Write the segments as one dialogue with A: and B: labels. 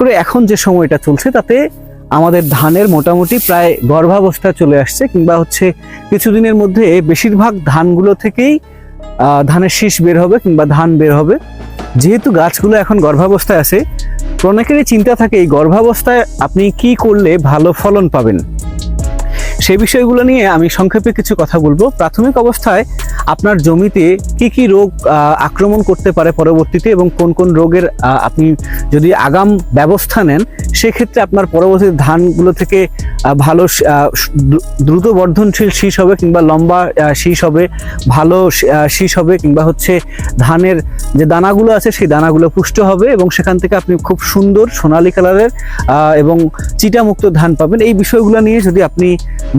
A: করে এখন যে সময়টা চলছে, তাতে আমাদের ধানের মোটামুটি প্রায় গর্ভাবস্থা চলে আসছে কিংবা হচ্ছে কিছুদিনের মধ্যে বেশিরভাগ ধানগুলো থেকেই ধানের শীষ বের হবে কিংবা ধান বের হবে। যেহেতু গাছগুলো এখন গর্ভাবস্থায় আছে অনেকেরই চিন্তা থাকে এই গর্ভাবস্থায় আপনি কি করলে ভালো ফলন পাবেন। সেই বিষয়গুলো নিয়ে আমি সংক্ষেপে কিছু কথা বলব। প্রাথমিক অবস্থায় আপনার জমিতে কি কি রোগ আক্রমণ করতে পারে পরবর্তীতে এবং কোন কোন রোগের আপনি যদি আগাম ব্যবস্থা নেন, সেক্ষেত্রে আপনার পরবর্তী ধানগুলো থেকে ভালো দ্রুত বর্ধনশীল শীষ হবে কিংবা লম্বা শীষ হবে, ভালো শীষ হবে কিংবা হচ্ছে ধানের যে দানাগুলো আছে সেই দানাগুলো পুষ্ট হবে এবং সেখান থেকে আপনি খুব সুন্দর সোনালী কালারের এবং চিটামুক্ত ধান পাবেন। এই বিষয়গুলো নিয়ে যদি আপনি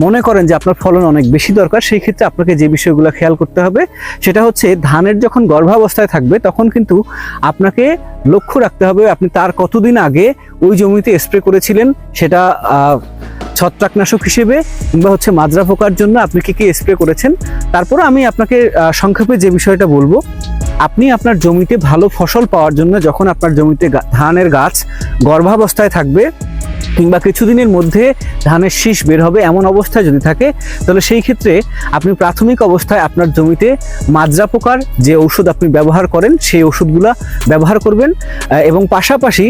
A: মনে করেন যে আপনার ফলন অনেক বেশি দরকার, সেই ক্ষেত্রে আপনাকে যে বিষয়গুলো খেয়াল করতে হবে, সেটা হচ্ছে ধানের যখন গর্ভাবস্থায় থাকবে, তখন কিন্তু আপনাকে লক্ষ্য রাখতে হবে আপনি তার কতদিন আগে ওই জমিতে স্প্রে করেছিলেন, সেটা ছত্রাকনাশক হিসেবে কিংবা হচ্ছে মাজরা পোকার জন্য আপনি কি কি স্প্রে করেছেন। তারপর আমি আপনাকে সংক্ষেপে যে বিষয়টা বলব, আপনি আপনার জমিতে ভালো ফসল পাওয়ার জন্য যখন আপনার জমিতে ধানের গাছ গর্ভাবস্থায় থাকবে কিংবা কিছুদিনের মধ্যে ধানের শীষ বের হবে এমন অবস্থায় যদি থাকে, তাহলে সেই ক্ষেত্রে আপনি প্রাথমিক অবস্থায় আপনার জমিতে মাজরা পোকার যে ওষুধ আপনি ব্যবহার করেন, সেই ওষুধগুলা ব্যবহার করবেন। এবং পাশাপাশি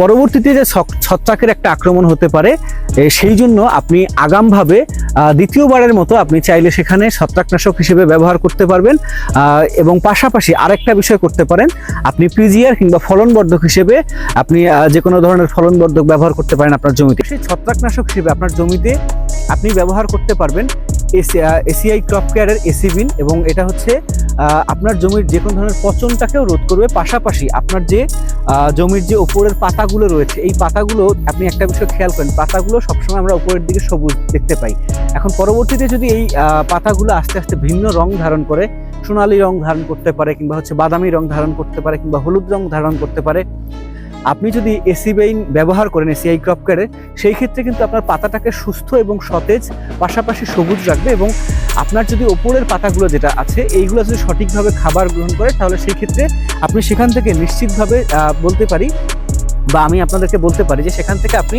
A: পরবর্তীতে যে ছত্রাকের একটা আক্রমণ হতে পারে সেই জন্য আপনি আগামভাবে দ্বিতীয়বারের মতো আপনি চাইলে সেখানে ছত্রাকনাশক হিসেবে ব্যবহার করতে পারবেন এবং পাশাপাশি আরেকটা বিষয় করতে পারেন। আপনি পিজিআর কিংবা ফলনবর্ধক হিসেবে আপনি যে কোনো ধরনের ফলনবর্ধক ব্যবহার করতে পারেন আপনার জমিতে। সেই ছত্রাকনাশক হিসেবে আপনার জমিতে আপনি ব্যবহার করতে পারবেন এসিআই ক্রপ কেয়ারের এসিবিন, এবং এটা হচ্ছে আপনার জমির যে কোনো ধরনের পচনটাকেও রোধ করবে। পাশাপাশি আপনার যে জমির যে ওপরের পাতাগুলো রয়েছে, এই পাতাগুলো আপনি একটা বিষয় খেয়াল করেন, পাতাগুলো সবসময় আমরা উপরের দিকে সবুজ দেখতে পাই। এখন পরবর্তীতে যদি এই পাতাগুলো আস্তে আস্তে ভিন্ন রং ধারণ করে, সোনালি রং ধারণ করতে পারে কিংবা হচ্ছে বাদামি রং ধারণ করতে পারে কিংবা হলুদ রং ধারণ করতে পারে আপনি যদি এসিবেইন ব্যবহার করেন এসিআই ক্রপ কেয়ারে সেই ক্ষেত্রে কিন্তু আপনার পাতাটাকে সুস্থ এবং সতেজ, পাশাপাশি সবুজ রাখবে এবং আপনার যদি ওপরের পাতাগুলো যেটা আছে, এইগুলো যদি সঠিকভাবে খাবার গ্রহণ করে, তাহলে সেই ক্ষেত্রে আপনি সেখান থেকে নিশ্চিতভাবে বলতে পারি বা আমি আপনাদেরকে বলতে পারি যে সেখান থেকে আপনি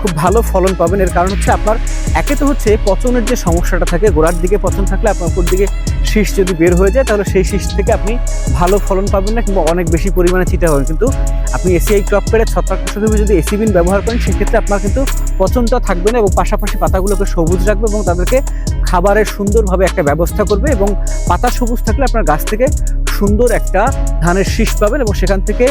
A: খুব ভালো ফলন পাবেন। এর কারণ হচ্ছে আপনার, একে তো হচ্ছে পচনের যে সমস্যাটা থাকে, গোড়ার দিকে পচন থাকলে আপনার উপর দিকে শীষ যদি বের হয়ে যায়, তাহলে সেই শীষ থেকে আপনি ভালো ফলন পাবেন না কিংবা অনেক বেশি পরিমাণে চিটা হবেন কিন্তু আপনি এসিআই ক্রপ করে ছত্রাকনাশক হিসেবে যদি এসিবিন ব্যবহার করেন, সেক্ষেত্রে আপনার কিন্তু পচনটা থাকবে না এবং পাশাপাশি পাতাগুলোকে সবুজ রাখবে এবং তাদেরকে খাবারের সুন্দরভাবে একটা ব্যবস্থা করবে এবং পাতা সবুজ থাকলে আপনার গাছ থেকে সুন্দর একটা ধানের শীষ পাবেন এবং সেখান থেকে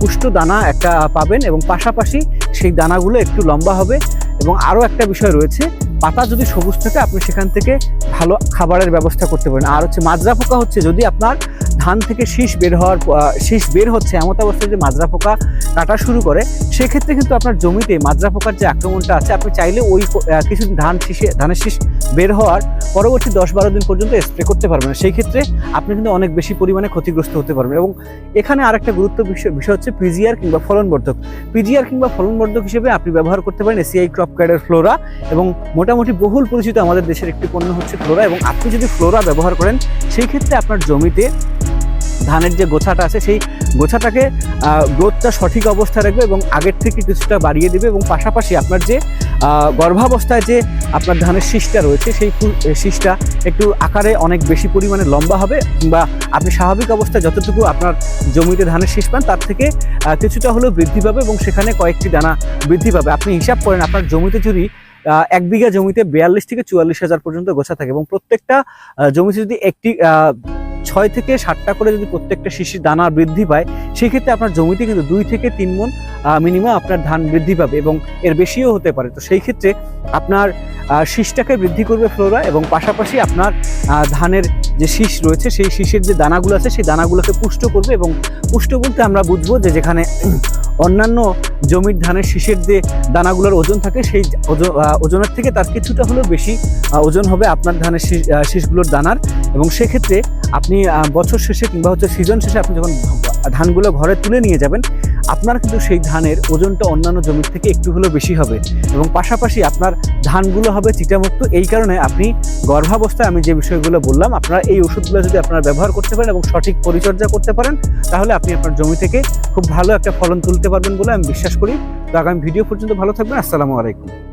A: পুষ্ট দানা একটা পাবেন এবং পাশাপাশি সেই দানাগুলো একটু লম্বা হবে। এবং আরও একটা বিষয় রয়েছে, পাতা যদি সবুজ থাকে, আপনি সেখান থেকে ভালো খাবারের ব্যবস্থা করতে পারেন। আর হচ্ছে মাজরা পোকা হচ্ছে, যদি আপনার ধান থেকে শীষ বের হওয়ার শীষ বের হচ্ছে এমন অবস্থায় যে মাজরা পোকা কাটা শুরু করে, সেক্ষেত্রে কিন্তু আপনার জমিতে মাজরা পোকার যে আক্রমণটা আছে, আপনি চাইলে ওই কিছু ধান শীষে, ধানের শীষ বের হওয়ার পরবর্তী দশ বারো দিন পর্যন্ত স্প্রে করতে পারবেন। সেই ক্ষেত্রে আপনি কিন্তু অনেক বেশি পরিমাণে ক্ষতিগ্রস্ত হতে পারবেন এবং এখানে আরেকটা গুরুত্ব বিষয় বিষয় হচ্ছে পিজিআর কিংবা ফলনবর্ধক পিজিআর কিংবা ফলনবর্ধক হিসেবে আপনি ব্যবহার করতে পারেন এসিআই ক্রপ কার্ডের ফ্লোরা এবং মোটামুটি বহুল পরিচিত আমাদের দেশের একটি পণ্য হচ্ছে ফ্লোরা এবং আপনি যদি ফ্লোরা ব্যবহার করেন, সেই ক্ষেত্রে আপনার জমিতে ধানের যে গোছাটা আছে, সেই গোছাটাকে গ্রোথটা সঠিক অবস্থায় রাখবে এবং আগের থেকে কিছুটা বাড়িয়ে দেবে এবং পাশাপাশি আপনার যে গর্ভাবস্থায় যে আপনার ধানের শীষটা রয়েছে, সেই শীষটা একটু আকারে অনেক বেশি পরিমাণে লম্বা হবে বা আপনি স্বাভাবিক অবস্থায় যতটুকু আপনার জমিতে ধানের শীষ পান, তার থেকে কিছুটা হলেও বৃদ্ধি পাবে এবং সেখানে কয়েকটি দানা বৃদ্ধি পাবে। আপনি হিসাব করেন, আপনার জমিতে যদি এক বিঘা জমিতে বিয়াল্লিশ থেকে চুয়াল্লিশ হাজার পর্যন্ত গোছা থাকে এবং প্রত্যেকটা জমিতে যদি একটি ছয় থেকে সাতটা করে যদি প্রত্যেকটা শিশির দানা বৃদ্ধি পায়, সেক্ষেত্রে আপনার জমিতে কিন্তু দুই থেকে তিন মন মিনিমাম আপনার ধান বৃদ্ধি পাবে এবং এর বেশিও হতে পারে। তো সেই ক্ষেত্রে আপনার শীষটাকে বৃদ্ধি করবে ফ্লোরা এবং পাশাপাশি আপনার ধানের যে শীষ রয়েছে, সেই শীষের যে দানাগুলো আছে, সেই দানাগুলোকে পুষ্ট করবে এবং পুষ্ট বলতে আমরা বুঝব যে যেখানে অন্যান্য জমির ধানের শীষের যে দানাগুলোর ওজন থাকে, সেই ওজন- ওজনের থেকে তার কিছুটা হলেও বেশি ওজন হবে আপনার ধানের শীষগুলোর দানার এবং সেক্ষেত্রে আপনি বছর শেষে কিংবা হচ্ছে সিজন শেষে আপনি যখন ধানগুলো ঘরে তুলে নিয়ে যাবেন, আপনার কিন্তু সেই ধানের ওজনটা অন্যান্য জমির থেকে একটু হলেও বেশি হবে। এবং পাশাপাশি আপনার ধানগুলো হবে চিটামুক্ত। এই কারণে আপনি গর্ভাবস্থায় আমি যে বিষয়গুলো বললাম, আপনারা এই ওষুধগুলো যদি আপনারা ব্যবহার করতে পারেন এবং সঠিক পরিচর্যা করতে পারেন, তাহলে আপনি আপনার জমি থেকে খুব ভালো একটা ফলন তুলতে পারবেন বলে আমি বিশ্বাস করি। তো আগামী ভিডিও পর্যন্ত ভালো থাকবেন। আসসালামু আলাইকুম।